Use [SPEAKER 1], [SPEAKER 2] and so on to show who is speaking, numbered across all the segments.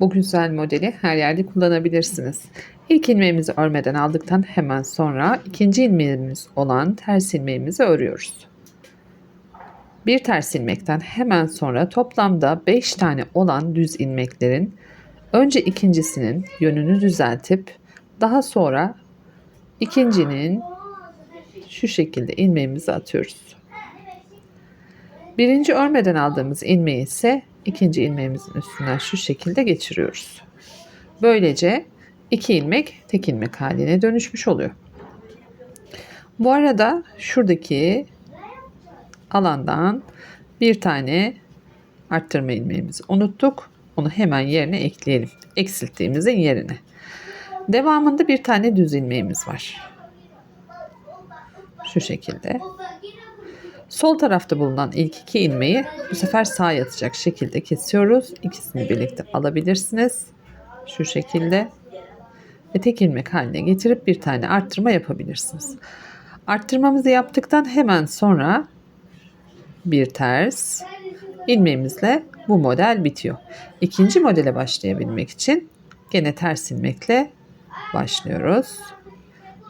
[SPEAKER 1] Bu güzel modeli her yerde kullanabilirsiniz. İlk ilmeğimizi örmeden aldıktan hemen sonra ikinci ilmeğimiz olan ters ilmeğimizi örüyoruz. Bir ters ilmekten hemen sonra toplamda 5 tane olan düz ilmeklerin önce ikincisinin yönünü düzeltip daha sonra ikincinin şu şekilde ilmeğimizi atıyoruz. Birinci örmeden aldığımız ilmeği ise ikinci ilmeğimizin üstünden şu şekilde geçiriyoruz. Böylece iki ilmek tek ilmek haline dönüşmüş oluyor. Bu arada şuradaki alandan bir tane arttırma ilmeğimizi unuttuk. Onu hemen yerine ekleyelim. Eksilttiğimizin yerine. Devamında bir tane düz ilmeğimiz var. Şu şekilde. Sol tarafta bulunan ilk iki ilmeği bu sefer sağ yatacak şekilde kesiyoruz. İkisini birlikte alabilirsiniz. Şu şekilde. Ve tek ilmek haline getirip bir tane arttırma yapabilirsiniz. Arttırmamızı yaptıktan hemen sonra bir ters ilmeğimizle bu model bitiyor. İkinci modele başlayabilmek için gene ters ilmekle başlıyoruz.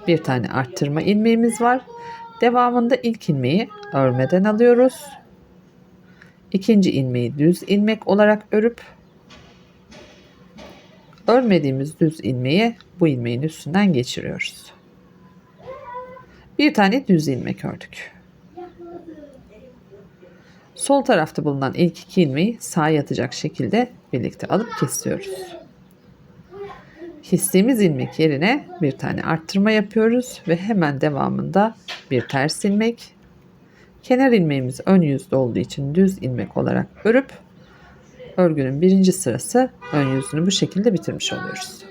[SPEAKER 1] Bir tane arttırma ilmeğimiz var. Devamında ilk ilmeği örmeden alıyoruz. İkinci ilmeği düz ilmek olarak örüp örmediğimiz düz ilmeği bu ilmeğin üstünden geçiriyoruz. Bir tane düz ilmek ördük. Sol tarafta bulunan ilk iki ilmeği sağa yatacak şekilde birlikte alıp kesiyoruz. Kestiğimiz ilmek yerine bir tane arttırma yapıyoruz ve hemen devamında bir ters ilmek. Kenar ilmeğimiz ön yüzde olduğu için düz ilmek olarak örüp örgünün birinci sırası ön yüzünü bu şekilde bitirmiş oluyoruz.